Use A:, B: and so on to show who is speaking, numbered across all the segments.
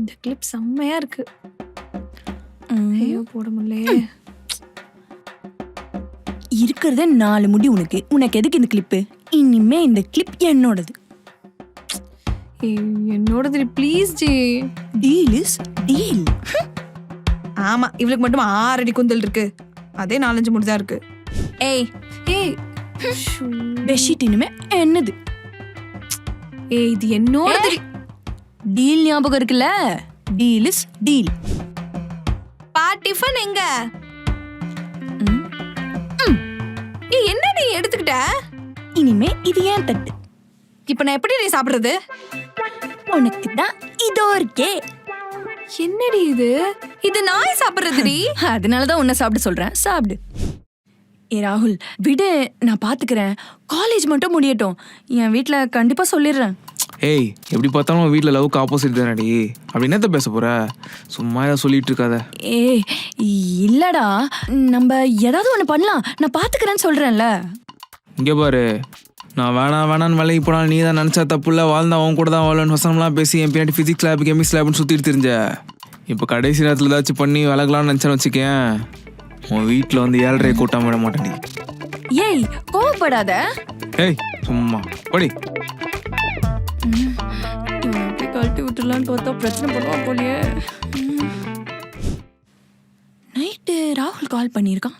A: இந்த கிளிப் செம்மையா இருக்கு. ஐயோ போட முடியலையே
B: இருக்கிறதே நாலு முடி உனக்கு. உனக்கு எதுக்கு இந்த கிளிப்பு இனிமே இந்த கிளிப் என்னோடது.
A: ஏய், என்னோடது please ji.
B: Deal is deal
A: ஆமா இவளுக்கு மட்டும் ஆறு அடி கூந்தல் இருக்கு. அதே நாலஞ்சு முடிதான் இருக்கு.
B: ஏய்.
A: ஏய். ஷூ.
B: பெட்ஷீட் இனிமே என்னது?
A: ஏய் இது என்னோடது.
B: டீல் ஞாபகம் இருக்குல்ல? டீல் இஸ் டீல்
A: பா டிஃபன் எங்க? என்ன நீ எடுத்துக்கிட்ட?
B: இனிமே இது ஏன் தட்டு?
A: இப்ப நான் எப்படி நீ சாப்பிடுறது?
B: உனக்கு தான் இதோ இருக்கே.
A: என்னடி இது? இது நாய் சாப்பிடுறதுடி.
B: அதனாலதான் உன்னை சாப்பிட சொல்றேன். சாப்பிடு. ஏ ராகுல் விடு நான் பாத்துக்கிறேன். காலேஜ் மட்டும் முடியட்டும். என் வீட்ல கண்டிப்பா சொல்லிடுறேன்.
C: ஏய் எப்படி பார்த்தாலும் வீட்டில் லவ்க்கு ஆப்போசிட் தானடி. அப்படி என்னத்த பேச போற? சும்மா ஏதாவது சொல்லிட்டு இருக்காத.
B: ஏய் இல்லடா. நம்ம ஏதாவது ஒண்ணு பண்ணலாம். நான் பாத்துக்கிறேன்னு சொல்றேன்ல.
C: இங்கே பாரு. நான் வேணாம் வேணான்னு வேலைக்கு போனாலும் நீ தான் நினச்சா தப்பு இல்லை வாழ்ந்தா அவன் கூட தான் வாழணும் வசனம்லாம் பேசி என் பின்னாடி ஃபிசிக்ஸ் லேப் கெமிஸ்ட் லேப்னு சுற்றிட்டு தெரிஞ்ச இப்போ கடைசி நேரத்தில் ஏதாச்சும் பண்ணி விலகலாம்னு நினச்சேன்னு வச்சுக்கேன். உன் வீட்டில் வந்து ஏழரை கூட்டாம விட மாட்டேன்டி.
B: ஏய் கோவப்படாத.
C: ஏய் சும்மா. படி.
B: கழட்டி விட்டுலான்னு பார்த்தா பிரச்சனை பண்ணுவான் போலியே. நைட்டு ராகுல் கால் பண்ணியிருக்கான்.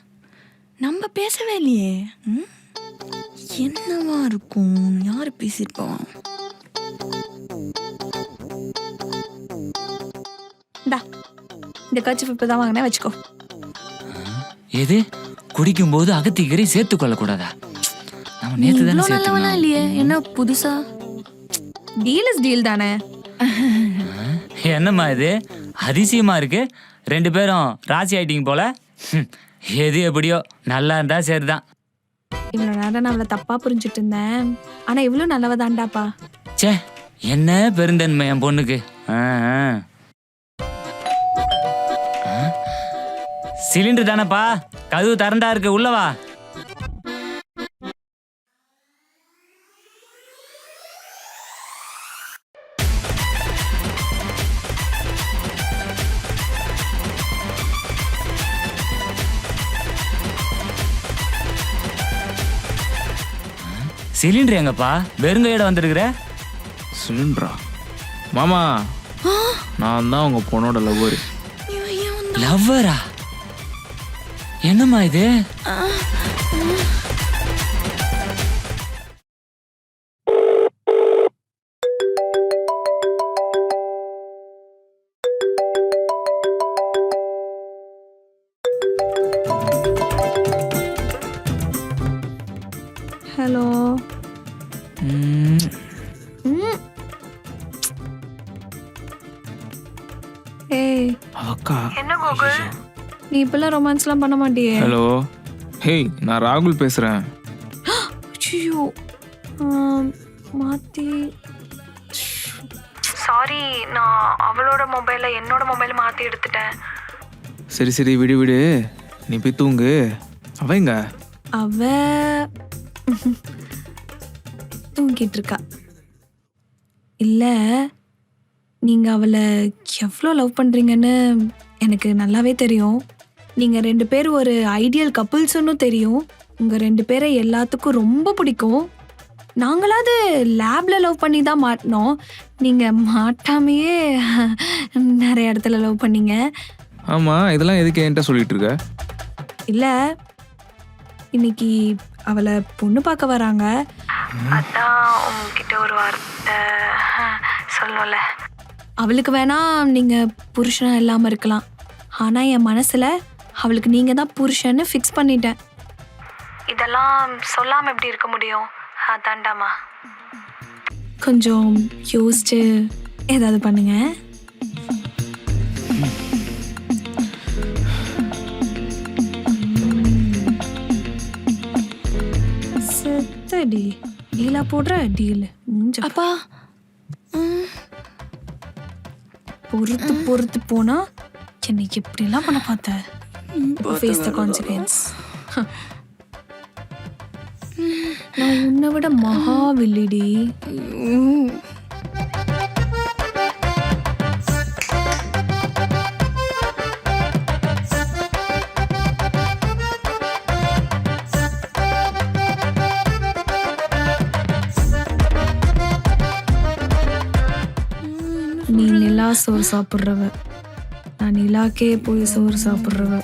B: நம்ம பேசவே இல்லையே. ம்? என்னவா இருக்கும்? யார் பேசியிருப்பான்
A: இந்தா இந்த கட்சி இப்போ தான் வாங்கினேன் வச்சுக்கோ.
D: எது? குடிக்கும்போது அகத்திக்கரை சேர்த்து கொள்ளக்கூடாதா? நம்ம நேத்து தானே
B: இல்லையே? என்ன புதுசா?
A: டீல் இஸ் டீல் தானே.
D: என்னம்மா இது? அதிசயமா இருக்கு. ரெண்டு பேரும் ராசி ஆயிட்டீங்க போல. எது எப்படியோ நல்லா இருந்தா சரிதான்.
A: இவ்வளவு நேரம் நான் அவளை தப்பா புரிஞ்சுட்டு இருந்தேன். ஆனா இவ்வளவு நல்லவதாண்டாப்பா
D: ச்சே என்ன பெருந்தன்மை என் பொண்ணுக்கு? ஆ, ஆ. ஆ? சிலிண்டர் தானேப்பா? கதவு திறந்தா இருக்கு உள்ளவா சிலிண்டர் எங்கப்பா? வெறுங்கையோட வந்திருக்கிற?
C: சிலிண்டரா? மாமா நான் தான் உங்கள் பொண்ணோட லவ்வர்
D: லவ்வரா என்னம்மா இது? ம்,
A: ஏய்.
C: அக்கா
A: நீ இப்பெல்லாம் ரொமான்ஸ்லாம் பண்ண மாட்டியே.
C: ஹலோ. ஹேய் நான் ராகுல் பேசுகிறேன்
A: ஐயோ மாத்தி.
E: சாரி நான் அவளோட மொபைலை என்னோட மொபைல் மாற்றி எடுத்துட்டேன்.
C: சரி சரி விடு விடு. நீ போய் தூங்கு. அவங்க
A: அவ தூங்கிட்டு இருக்கா இல்ல நீங்க அவளை எவ்வளோ லவ் பண்றீங்கன்னு எனக்கு நல்லாவே தெரியும். நீங்க ரெண்டு பேர் ஒரு ஐடியல் கப்புள்ஸ்னு தெரியும். உங்க ரெண்டு பேரை எல்லாத்துக்கும் ரொம்ப பிடிக்கும். நாங்களாவது லேப்ல லவ் பண்ணி தான் மாட்டினோம். நீங்க மாட்டாமையே நிறைய இடத்துல லவ் பண்ணீங்க.
C: ஆமாம் இதெல்லாம் எதுக்கு என்கிட்ட சொல்லிட்டு இருக்க?
A: இல்ல இன்னைக்கு அவளை பொண்ணு பார்க்க வராங்க.
E: அதான் உங்ககிட்ட ஒரு வார்த்தை சொல்லல.
A: அவளுக்கு வேணா நீங்க புருஷனா இல்லாம இருக்கலாம். ஆனா என் மனசுல அவளுக்கு நீங்க தான் புருஷன்னு ஃபிக்ஸ் பண்ணிட்டேன்.
E: இதெல்லாம் சொல்லாமல் எப்படி இருக்க முடியும்? அதாண்டாமா
A: கொஞ்சம் யோசிச்சு ஏதாவது பண்ணுங்க. செத்தடி டீலா போடுற டீல்
B: அப்பா.
A: பொறுத்து பொறுத்து போனா என்னை எப்படிலாம் பண்ண பார்த்த? ஃபேஸ் த கான்சிக்வன்ஸ் நான் உன்னை விட மகா வில்லிடி. சோறு சாப்பிட்றவ நான் நிலாக்கே போய் சோறு சாப்பிட்றவ